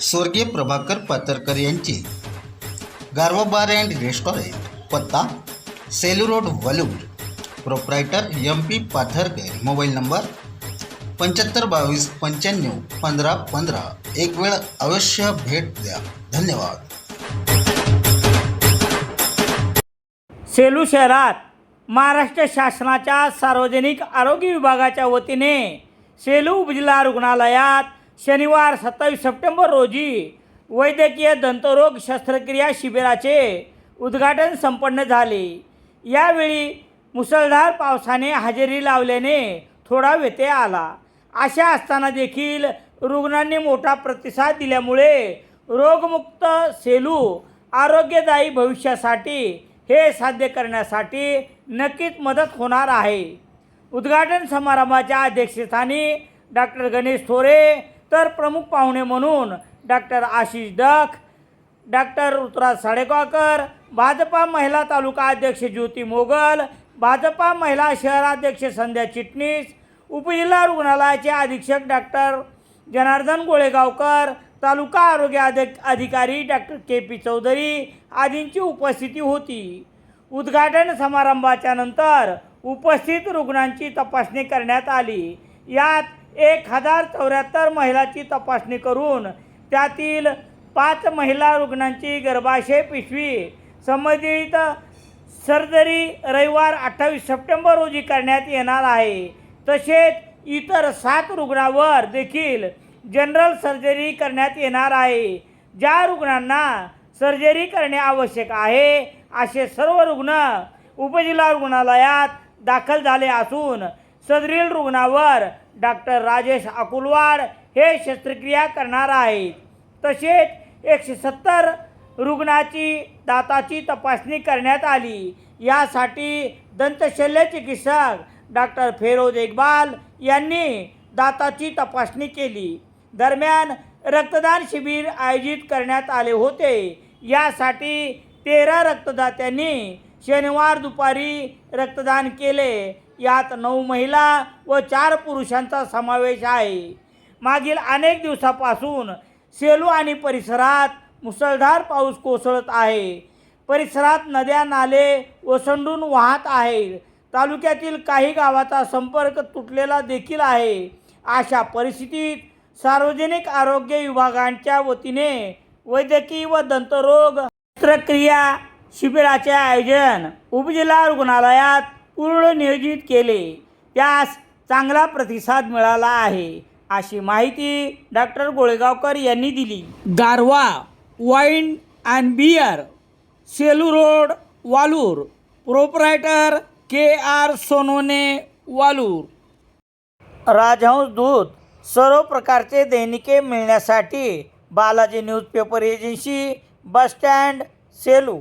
स्वर्गीय प्रभाकर पातरकर यांची. गारवा बार अँड रेस्टॉरंट पत्ता Selu road Walur. Proprietor M P Patharkar mobile number पंच्याहत्तर बावीस पंच्याण्णव पंधरा पंधरा. एक वेळ अवश्य भेट द्या. धन्यवाद. सेलू शहरात महाराष्ट्र शासनाच्या सार्वजनिक आरोग्य विभागाच्या वतीने सेलू उपजिल्हा रुग्णालयात शनिवार सत्तावीस सप्टेंबर रोजी वैद्यकीय दंतरोग शस्त्रक्रिया शिबिराचे उद्घाटन संपन्न झाले. यावेळी मुसळधार पावसाने हजेरी लावल्याने थोडा व्यत्यय आला. अशा असताना देखील रुग्णांनी मोठा प्रतिसाद दिल्यामुळे रोगमुक्त सेलू आरोग्यदायी भविष्यासाठी हे साध्य करण्यासाठी नक्कीच मदत होणार आहे. उद्घाटन समारंभाच्या अध्यक्षस्थानी डॉक्टर गणेश थोरे तर प्रमुख पाहुणे म्हणून डॉक्टर आशिष डख डॉक्टर ऋतुराज साडेगावकर भाजपा महिला तालुका अध्यक्ष ज्योती मोगल भाजपा महिला शहराध्यक्ष संध्या चिटणीस उपजिल्हा रुग्णालयाचे अधीक्षक डॉक्टर जनार्दन गोळेगावकर तालुका आरोग्य अधिक अधिकारी डॉक्टर के पी चौधरी आदींची उपस्थिती होती. उद्घाटन समारंभाच्या नंतर उपस्थित रुग्णांची तपासणी करण्यात आली. यात एक हजार चौऱ्याहत्तर महिलांची तपासणी करून त्यातील पाच महिला रुग्णांची गर्भाशय पिशवी संबंधित सर्जरी रविवार अठ्ठावीस सप्टेंबर रोजी करण्यात येणार आहे. तसेच इतर सात रुग्णावर देखील जनरल सर्जरी करण्यात येणार आहे. ज्या रुग्णांना सर्जरी करणे आवश्यक आहे असे सर्व रुग्ण उपजिल्हा रुग्णालयात दाखल झाले असून सदरील रुग्णावर डॉक्टर राजेश अकुलवाड हे शस्त्रक्रिया करणार आहेत. तसेच एकशे सत्तर रुग्णाची दाताची तपासणी करण्यात आली. यासाठी दंतशल्य चिकित्सक डॉक्टर फेरोज इक्बाल यांनी दाताची तपासणी केली. दरम्यान रक्तदान शिबिर आयोजित करण्यात आले होते. यासाठी तेरा रक्तदात्यांनी शनिवार दुपारी रक्तदान केले. यात नऊ महिला व चार पुरुषांचा समावेश आहे. मागील अनेक दिवसापासून सेलू आणि परिसरात मुसळधार पाऊस कोसळत आहे. परिसरात नद्या नाले ओसंडून वाहत आहेत. तालुक्यातील काही गावाचा संपर्क तुटलेला देखील आहे. अशा परिस्थितीत सार्वजनिक आरोग्य विभागांच्या वतीने वैद्यकीय व दंतरोग शस्त्रक्रिया शिबिराचे आयोजन उपजिल्हा रुग्णालयात पूर्ण नियोजित केले. त्यास चांगला प्रतिसाद मिळाला आहे अशी माहिती डॉक्टर गोळेगावकर यांनी दिली. Garva wine and beer Selu road Walur. Proprietor K R Sonone Walur. Rajhans दूत सर्व प्रकारचे दैनिके मिळण्यासाठी Balaji newspaper agency bus stand Selu.